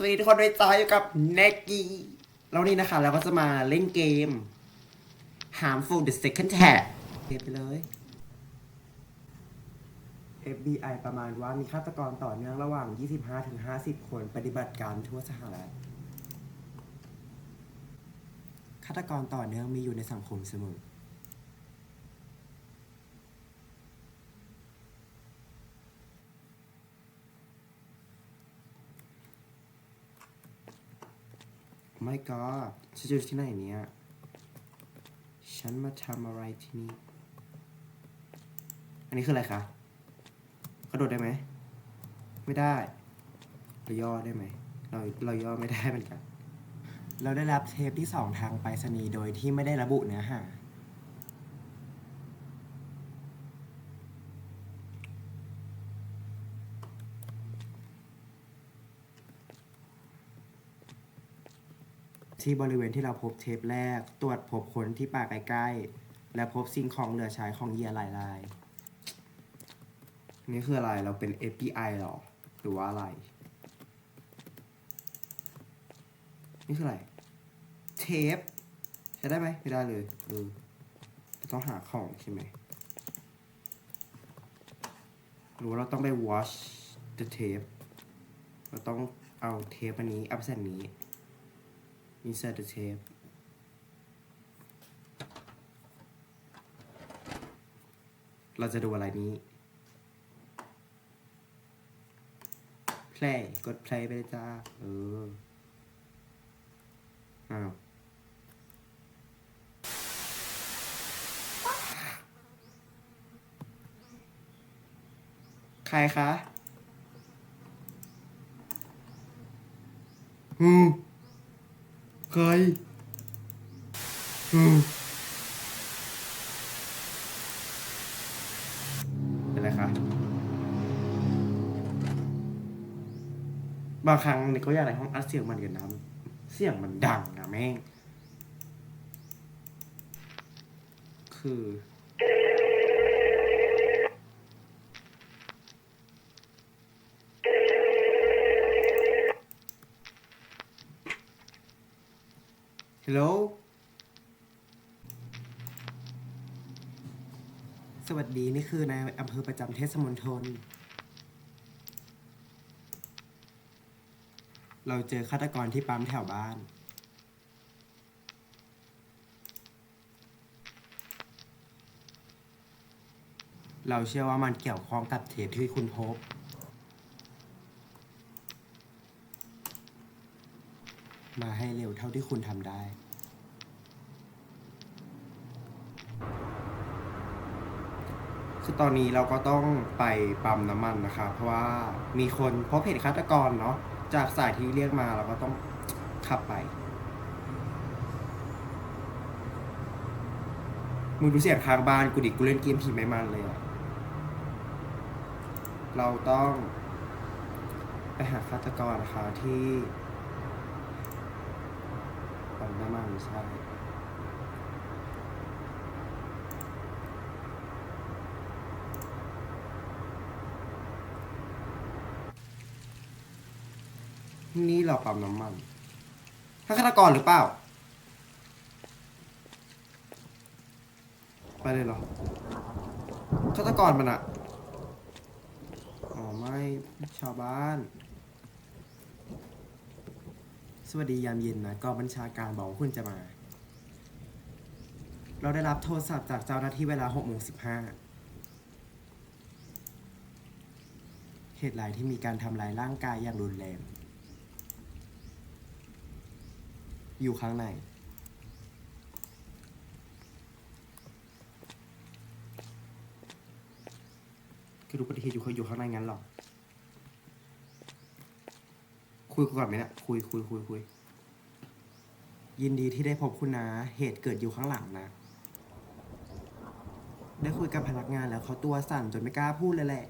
สวัสดีทุกคนด้วยจอยอยู่กับเนกี้แล้วนี่นะคะ เราก็จะมาเล่นเกม Harmful the Second Tag เทปไปเลย FBI ประมาณว่ามีฆาตกรต่อเนื่องระหว่าง 25-50 คนปฏิบัติการทั่วสหรัฐฆาตกรต่อเนื่องมีอยู่ในสังคมเสมอ ไม่ก็ฉันอยู่ที่ไหนเนี่ย ฉันมาทำอะไรที่นี่ อันนี้คืออะไรคะ กระโดดได้ไหม ไม่ได้ เราย่อได้ไหม เราเราย่อไม่ได้เหมือนกัน เราได้รับเทปที่สองทางไปรษณีย์โดยที่ไม่ได้ระบุเนื้อหา ที่บริเวณที่เราพบเทปแรก ตรวจพบคนที่ป่าใกล้ๆ และพบสิ่งของเหลือใช้ของเหยียหลายราย นี่คืออะไร เราเป็น FBI หรอ หรือว่าอะไร นี่คืออะไร เทป ใช้ได้ไหมไม่ได้เลยเออต้องหาของใช่ไหมหรือว่าเราต้องไป watch the tape เราต้องเอาเทปอันนี้ อัพเซนนี้ insert the tape เราจะดูอะไรนี้ play กด play ไปเลยจ้า เออ อ้าว ใครคะ อืม ใครอืมเป็นไรคะบางครั้งเนี่ยก็อยากในห้องอัดเสียงมันกันนะเสียงมันดังนะแม่ง คือ ฮัลโหล สวัสดี นี่คือในายอำเภอประจำเทศมณฑล เราเจอฆาตกรที่ปั๊มแถวบ้าน เราเชื่อว่ามันเกี่ยวข้องกับเทปที่คุณพบ มาให้เร็วเท่าที่คุณทำได้ คือตอนนี้เราก็ต้องไปปั๊มน้ำมันนะคะ เพราะว่ามีคนพบเห็นฆาตกรเนาะจากสายที่เรียกมาเราก็ต้องขับไป มึงดูเสียงข้างบ้านกูดิกูเล่นเกมผีไม่มันเลยอะเราต้องไปหาฆาตกรนะคะที่ปั๊มน้ำมัน ใช่นี่เราปั๊มน้ำมันถ้าฆาตกรหรือเปล่า ไปเลยเหรอฆาตกรมันอะอ๋อไม่ชาวบ้าน สวัสดียามเย็นนะกองบัญชาการบอกว่าคุณจะมา เราได้รับโทรศัพท์จากเจ้าหน้าที่เวลา6โมง15เหตุหลายที่มีการทำลายร่างกายอย่างรุนแรง อยู่ข้างในคือดูปฏิเหตุอยู่เขาอยู่ข้างในงั้นหรอ คุยก่อนไหมเนะี่ยคุยคุยคุยคุยยินดีที่ได้พบคุณนะ เหตุเกิดอยู่ข้างหลังนะ ได้คุยกับพนักงานแล้วเขาตัวสั่นจนไม่กล้าพูดเลยแหละ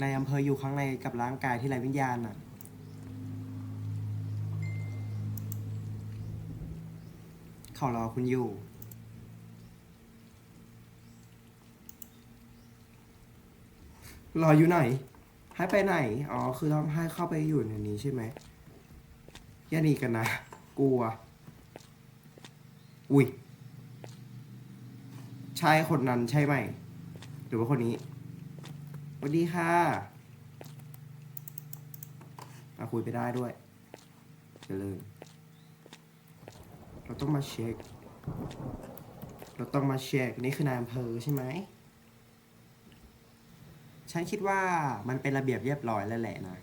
ในอำเภออยู่ข้างในกับร่างกายที่ไร้วิญญาณน่ะ เขารอคุณอยู่ รออยู่ไหน ให้ไปไหน อ๋อ คือต้องให้เข้าไปอยู่ในนี้ใช่ไหมอย่าหนีกันนะ กลัว อุ้ย ใช่คนนั้นใช่ไหม หรือว่าคนนี้สวัสดีค่ะมาคุยไปได้ด้วยเจริญเราต้องมาเช็ค เราต้องมาเช็ค นี่คือนายอำเภอใช่ไหม ฉันคิดว่ามันเป็นระเบียบเรียบร้อยแล้วแหละนะ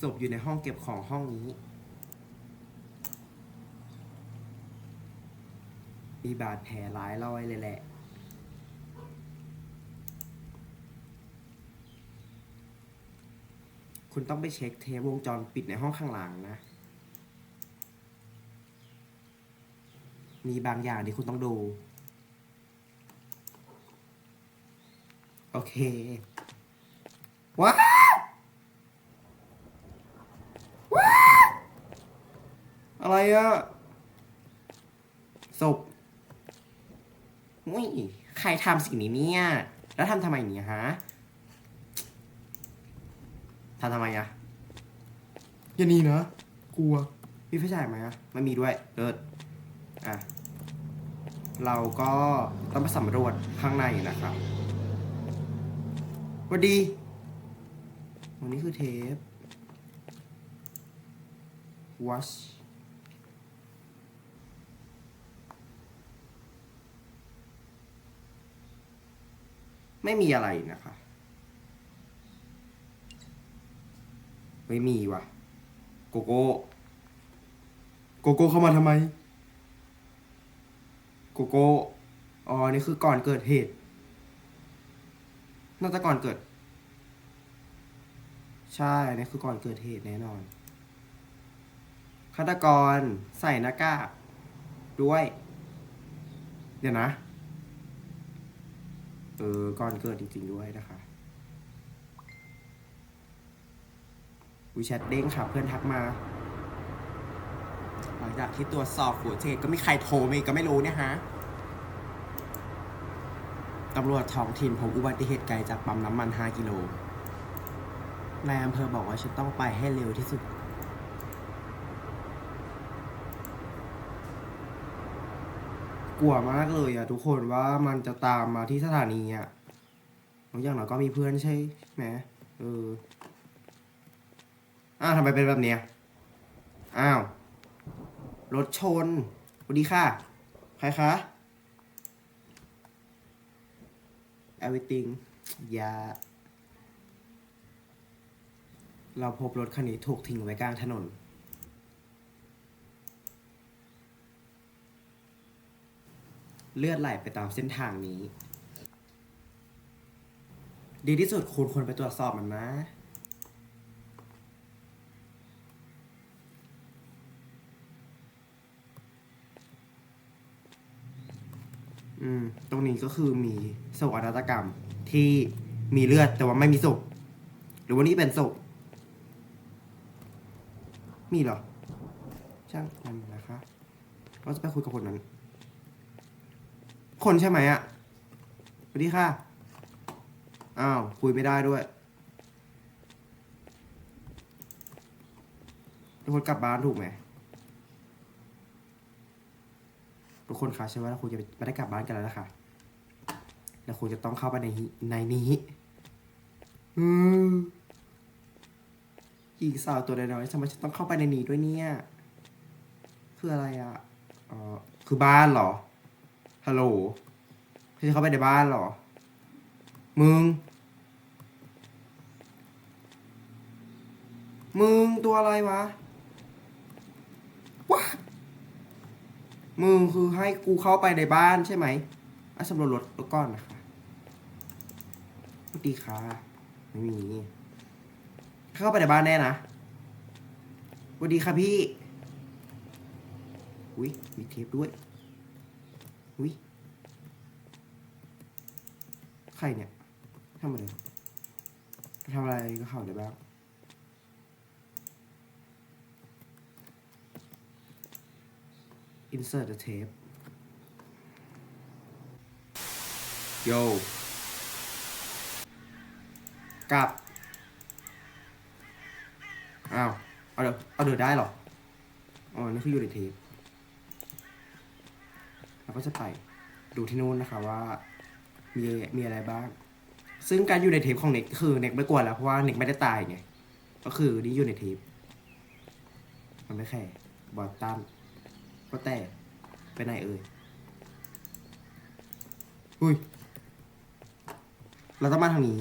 ศพอยู่ในห้องเก็บของห้องนี้ มีบาดแผลหลายรอยเลยแหละ คุณต้องไปเช็คเทปวงจรปิดในห้องข้างหลังนะ มีบางอย่างที่คุณต้องดู โอเค ว้าวว้าวอะไรอะศพอุ้ย ใครทำสิ่งนี้เนี่ย แล้วทำทำไมเนี่ยฮะทำทำไมอะอย่านี้นะ กลัว มีไฟฉายไหมอะไม่มีด้วยเลิศอะ เราก็ต้องไปสำรวจข้างในนะครับส วัสดี วันนี้คือเทป watch ไม่มีอะไรนะคะไม่มีว่ะ โกโก้ โกโก้เข้ามาทำไม โกโก้ อ๋อ นี่คือก่อนเกิดเหตุ น่าจะก่อนเกิด ใช่นี่คือก่อนเกิดเหตุแน่นอนฆาตกรใส่หน้ากากด้วย เดี๋ยวนะ เออ ก่อนเกิดจริง ๆ ด้วยนะคะวิแชทเด้งค่ะเพื่อนทักมา หลังจากที่ตรวจสอบหัวเทก็ไมีใครโทรมาอีกก็ไม่รู้เนี่ยฮะ ตำรวจท้องถิ่นพบอุบัติเหตุไกลจากปั๊มน้ำมัน 5 กิโล นายอำเภอบอกว่าฉันต้องไปให้เร็วที่สุด กลัวมากเลยอะทุกคนว่ามันจะตามมาที่สถานีอะอย่างน้อยก็มีเพื่อนใช่ไหมเออ อ้าวทำไมเป็นแบบเนี้ย อ้าว รถชนสวัสดีค่ะ ใครคะ everything ยา เราพบรถคันนี้ถูกทิ้งไว้กลางถนน เลือดไหลไปตามเส้นทางนี้ ดีที่สุดคุณควรไปตรวจสอบมันนะ อืม ตรงนี้ก็คือมีโศกนาฏกรรมที่มีเลือดแต่ว่าไม่มีศพ หรือว่านี่เป็นศพ มีเหรอ ช่างมันนะคะเราจะไปคุยกับคนนั้น คนใช่ไหมอะสวัสดีค่ะ อ้าว คุยไม่ได้ด้วยทุกคนกลับบ้านถูกไหม ทุกคนคะใช่ว่าเราคงจะไม่ได้กลับบ้านกันแล้วนะค่ะเราคงจะต้องเข้าไปในในนี้ อืมหญิงสาวตัวน้อยๆทำไมฉันต้องเข้าไปในนี้ด้วยเนี่ย คืออะไรอะ่ะอ๋อคือบ้านเหรอ ฮัลโหลฉันจะเข้าไปในบ้านเหรอ มึง มึงตัวอะไรวะว้า มึงคือให้กูเข้าไปในบ้านใช่ไหมอะสำรวจรถรถก่อนนะคะสวัสดีค่ะไม่มีเข้าไปในบ้านแน่นะสวัสดีค่ะพี่ อุ้ยมีเทปด้วย อุ้ยใครเนี่ยทำอะไรทำอะไรก็เข้าได้บ้าง insert the tape โยกลับ อ้าว เอาเดี๋ยวเอาเดี๋ยวได้เหรอ อ๋อ นี่คือยูนิเทปเราก็จะไปดูที่นู่นนะคะว่า มีมีอะไรบ้าง ซึ่งการอยู่ในเทปของเน็กคือเน็กไม่กลัวแล้วเพราะว่าเน็กไม่ได้ตายไง ก็คือนี่อยู่ในเทปมันไม่แค่บอลตัน ก็แต่ไปไหนเอ่ยอุ้ย เราต้องมาทางนี้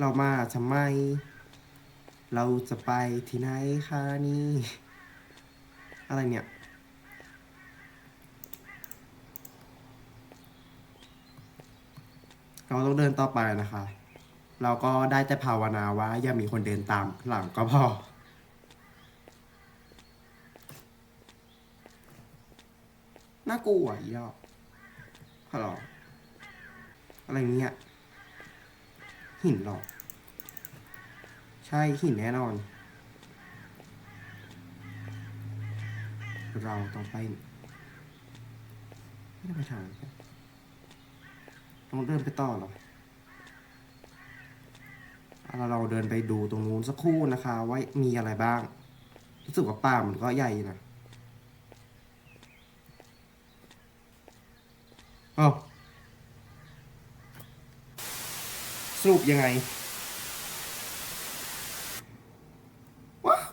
เรามาทำไม เราจะไปที่ไหนคะนี่ อะไรเนี่ยเราต้องเดินต่อไปนะคะ เราก็ได้แต่ภาวนาว่าอย่ามีคนเดินตามหลังก็พอ น่า กลัวอีดอกฮัลโหลอะไรเนี่ยหินหรอใช่หินแน่นอน เราต้องไปไม่ได้ไปทางต้องเดินไปต่อหรอเอาเราเดินไปดูตรงนู้นสักครู่นะคะ ว่ามีอะไรบ้าง รู้สึกว่าป่ามันก็ใหญ่นะ อ้าสรุปยังไงว้าว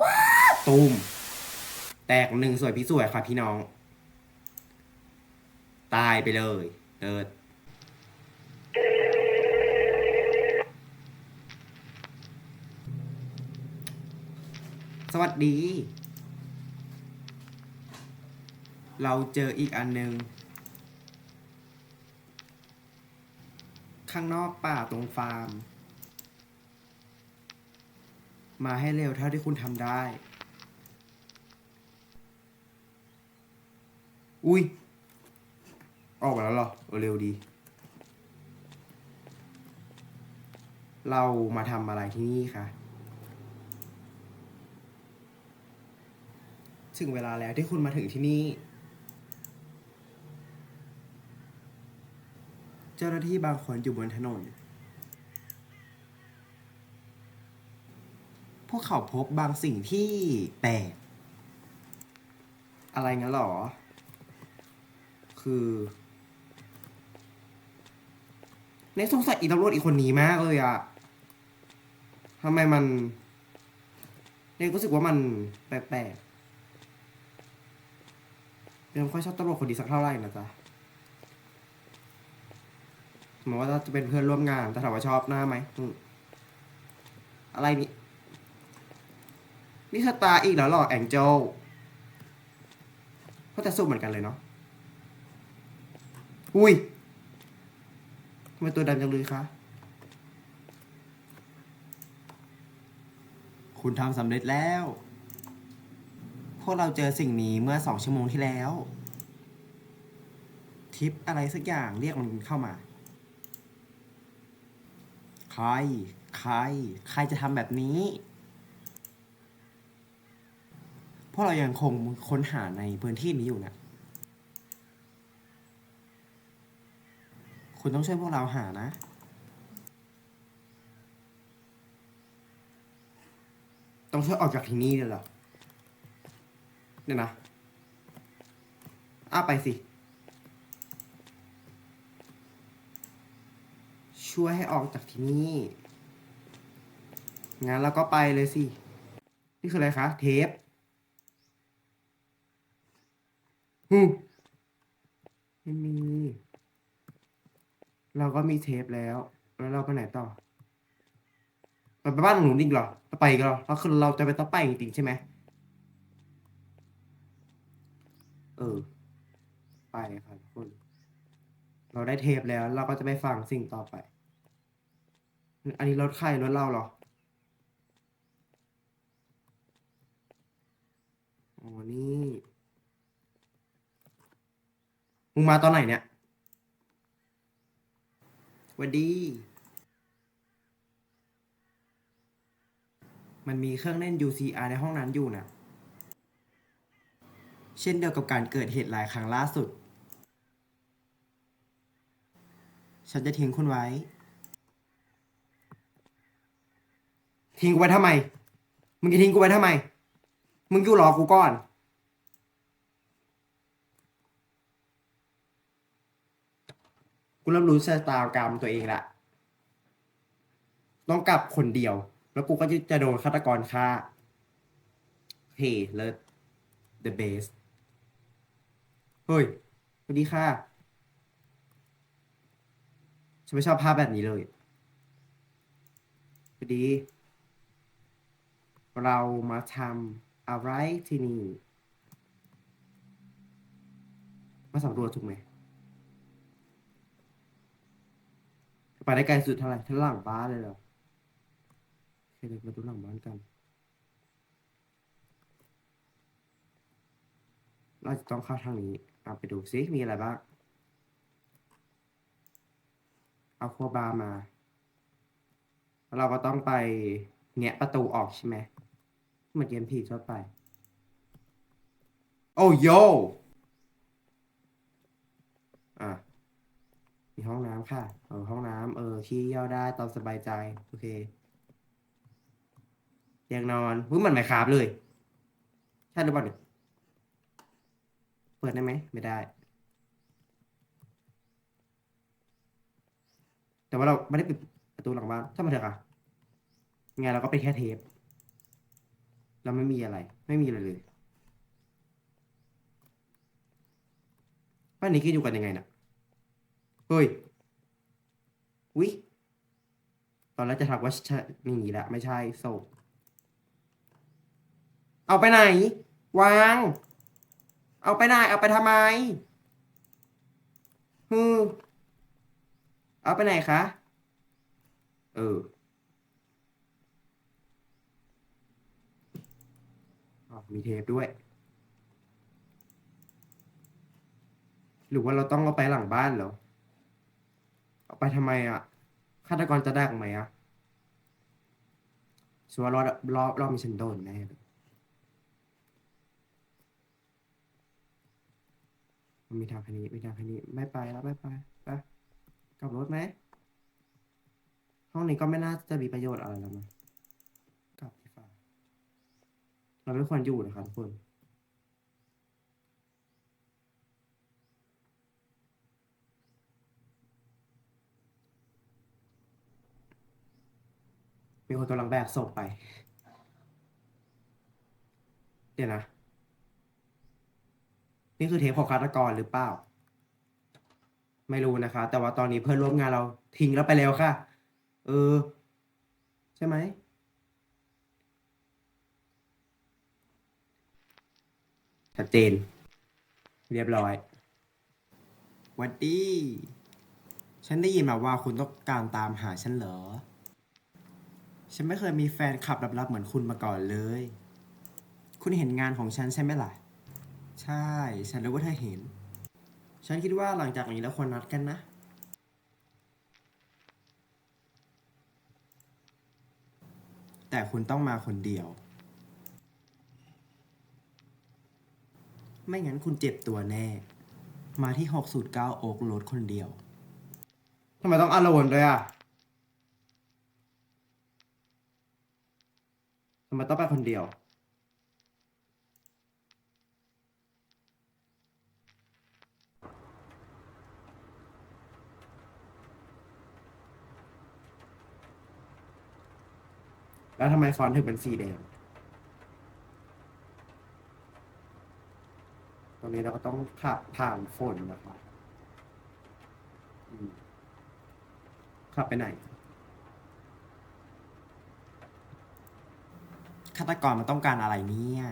ว้าวตูมแตกหนึ่งสวยพี่สวยค่ะพี่น้อง ตายไปเลยเดิดสวัสดี เราเจออีกอันหนึ่งข้างนอกป่าตรงฟาร์ม มาให้เร็วเท่าที่คุณทำได้ อุ้ย ออกมาแล้วเหรอเร็วดี เรามาทำอะไรที่นี่คะถึงเวลาแล้วที่คุณมาถึงที่นี่ เจ้าหน้าที่บางคนอยู่บนถนน พวกเขาพบบางสิ่งที่แปลก อะไรงั้นหรอ คือ ในสงสัยอีตำรวจอีกคนนี้มากเลยอะทำไมมันเนยรู้สึกว่ามันแปลกๆยังไม่ค่อยชอบตำรวจคนนี้สักเท่าไหร่นะจ๊ะ หมายว่าจะเป็นเพื่อนร่วมงานแต่ถามว่าชอบหน้าไหมอะไรนี่นี่สตาอีกแล้วหรอแองเจลก็แต่สู้เหมือนกันเลยเนาะอุ้ยทำไมตัวดำจังเลยคะคุณทำสำเร็จแล้ว พวกเราเจอสิ่งนี้เมื่อสองชั่วโมงที่แล้ว ทิปอะไรสักอย่างเรียกมันเข้ามา ใคร ใคร ใครจะทำแบบนี้พวกเรายังคงค้นหาในพื้นที่นี้อยู่นะ คุณต้องช่วยพวกเราหานะ ต้องช่วยออกจากที่นี่เลยเหรอเดี๋ยนะ อ้าไปสิ ช่วยให้ออกจากที่นี่ งั้นเราก็ไปเลยสิ นี่คืออะไรคะ เทปฮึมไม่มี เราก็มีเทปแล้ว แล้วเราไปไหนต่อ ไปบ้านหนูจริงเหรอเราไปอีกันเหรอเราคือเราจะไปต้องไปจริงๆใช่ไหม เออ ไปครับทุกคน เราได้เทปแล้ว เราก็จะไปฟังสิ่งต่อไป อันนี้รถใครรถเราเหรออ๋อนี่มึงมาตอนไหนเนี่ยวันดี มันมีเครื่องเล่น UCR ในห้องนั้นอยู่นะ เช่นเดียวกับการเกิดเหตุหลายครั้งล่าสุด ฉันจะทิ้งคุณไว้ ทิ้งกูไว้ทำไม มึงจะทิ้งกูไว้ทำไม มึงอยู่รอกูก่อน กูเริ่มรู้ชะตากรรมตัวเองละ ต้องกลับคนเดียว แล้วกูก็จะจะโดนฆาตกรฆ่าเฮ้เลิศ the best เฮ้ยสวัสดีค่ะ ฉันไม่ชอบภาพแบบนี้เลยสวัสดี เรามาทำอะไรที่นี่ มาสำรวจถูกไหม ไปได้ไกลสุดเท่าไหร่ทั้งหลังบ้านเลยเหรอโอเคเดี๋ยวมาดูหลังบ้านกัน เราจะต้องเข้าทางนี้เอาไปดูซิมีอะไรบ้าง เอาครัวบาร์มา เราก็ต้องไปแงะประตูออกใช่ไหม เหมือนเกมผีทั่วไป โอ้โยอะมีห้องน้ำค่ะเออห้องน้ำเออขี้เยี่ยวได้ตามสบายใจ โอเคเตียงนอนหุ้ยเหมือนไหมครับเลย ใช่หรือเปล่าเนี่ยเปิดได้ไหม ไม่ได้ แต่ว่าเราไม่ได้ปิดประตูหลังบ้านถ้ามาเถอะค่ะไงเราก็เป็นแค่เทป เราไม่มีอะไร ไม่มีอะไรเลยบ้านนี้ก็อยู่กันยังไงน่ะเฮ้ยวิตอนแรกจะทักว่าช่นี่แหละไม่ใช่โศกเอาไปไหน วาง เอาไปไหน เอาไปทำไมฮึมเอาไปไหนคะ เอออ้าว มีเทปด้วย หรือว่าเราต้องเอาไปหลังบ้านเหรอ เอาไปทำไมอะฆาตกรจะได้ไหมอะชัวร์รอบรอบรอบมีฉันโดนแน่เลยมันมีทางคันนี้มีทางคันนี้ไม่ไปแล้วไม่ไปไปกลับรถไหมห้องนี้ก็ไม่น่าจะมีประโยชน์อะไรแล้วมั้งกลับดีกว่า เราไม่ควรอยู่นะครับทุกคน มีคนกำลังแบกศพไป เดี๋ยวนะ นี่คือเทปของฆาตกรหรือเปล่า ไม่รู้นะคะ แต่ว่าตอนนี้เพื่อนร่วมงานเราทิ้งแล้วไปแล้วค่ะ เออ ใช่ไหม ชัดเจน เรียบร้อยวัดดีฉันได้ยินมาว่าคุณต้องการตามหาฉันเหรอ ฉันไม่เคยมีแฟนคลับลับๆเหมือนคุณมาก่อนเลย คุณเห็นงานของฉันใช่ไหมล่ะ ใช่ ฉันรู้ว่าเธอเห็น ฉันคิดว่าหลังจากนี้แล้วควรนัดกันนะแต่คุณต้องมาคนเดียว ไม่งั้นคุณเจ็บตัวแน่ มาที่ 609 โอ๊กโรดคนเดียว ทำไมต้องอารมณ์ด้วยอะทำไมต้องไปคนเดียว แล้วทำไมฟอนต์ถึงเป็นสีแดง รงนี้เราก็ต้องขับผ่านฝนนะครับขับไปไหนฆาตกรมันต้องการอะไรเนี่ย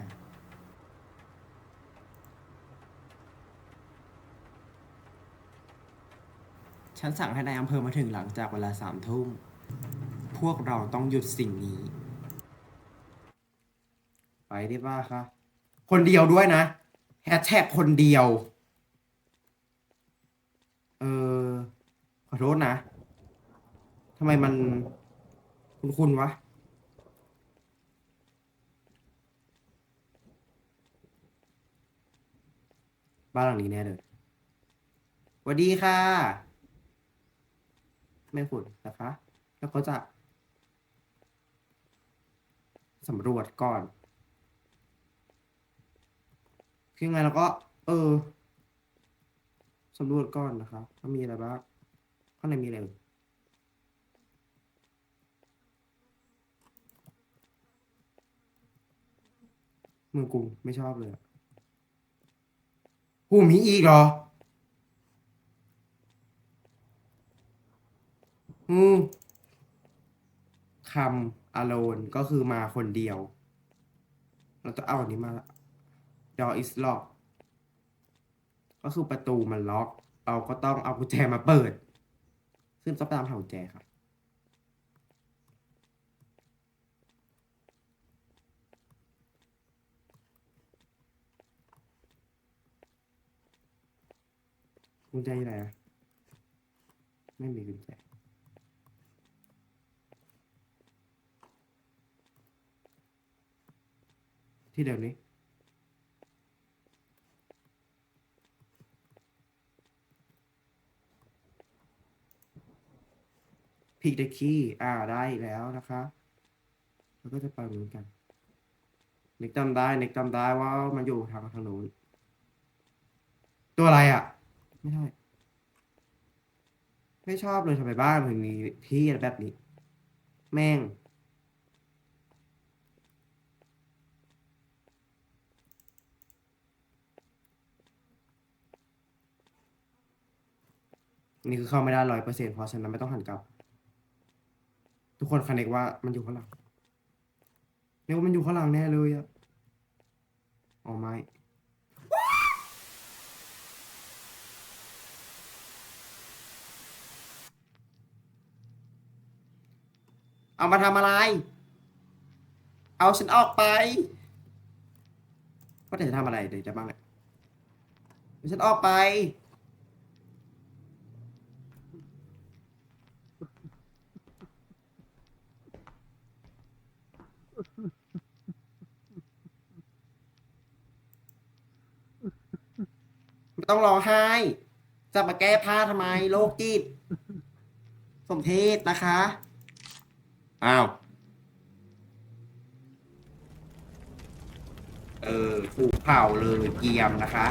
ฉันสั่งให้นายอำเภอมาถึงหลังจากเวลาสามทุ่ม พวกเราต้องหยุดสิ่งนี้ ไปได้ป่ะคะ คนเดียวด้วยนะ แฮชแท็กคนเดียว เออขอโทษนะทำไมมันคุณคุณวะ บ้านหลังนี้แน่เลยสวัสดีค่ะ ไม่ขุดนะคะ แล้วก็จะสำรวจก่อน คือไงเราก็ เออสำรวจก่อนนะคะว่ามีอะไรบ้างข้างในมีอะไรเมืองกรุงไม่ชอบเลยหูมีอีกเหรอ อืมคำอโลนก็คือมาคนเดียว เราต้องเอาอันนี้มา door is locked ก็คือประตูมันล็อก เราก็ต้องเอากุญแจมาเปิด ซึ่งต้องตามหากุญแจครับ กุญแจอยู่ไหนอะไม่มีกุญแจที่เดิมนี้ พิกเดคีอ่าได้แล้วนะคะแล้วก็จะไปเหมือนกันเน็กจำได้เน็กจำได้ว่ามันอยู่ทางทางนู้นตัวอะไรอะ ไม่ได้ไม่ชอบเลยทำไมบ้านถึงมีที่แบบนี้ แม่งนี่คือเข้าไม่ได้ร้อยเปอร์เซ็นต์เพราะฉะนั้นไม่ต้องหันกลับ ทุกคนคันเนกว่ามันอยู่ข้างหลังเรียกว่ามันอยู่ข้างหลังแน่เลยอะอ๋อไม่เอามาทำอะไร เอาฉันออกไปว่าแต่จะทำอะไรเดี๋ยวจะบ้างเนี่ยฉันออกไป ไม่ต้องร้องไห้ จะมาแก้ผ้าทำไม โลกจิต สมเพศนะคะ อ้าว เออถูกเผาเลยเกียมนะคะ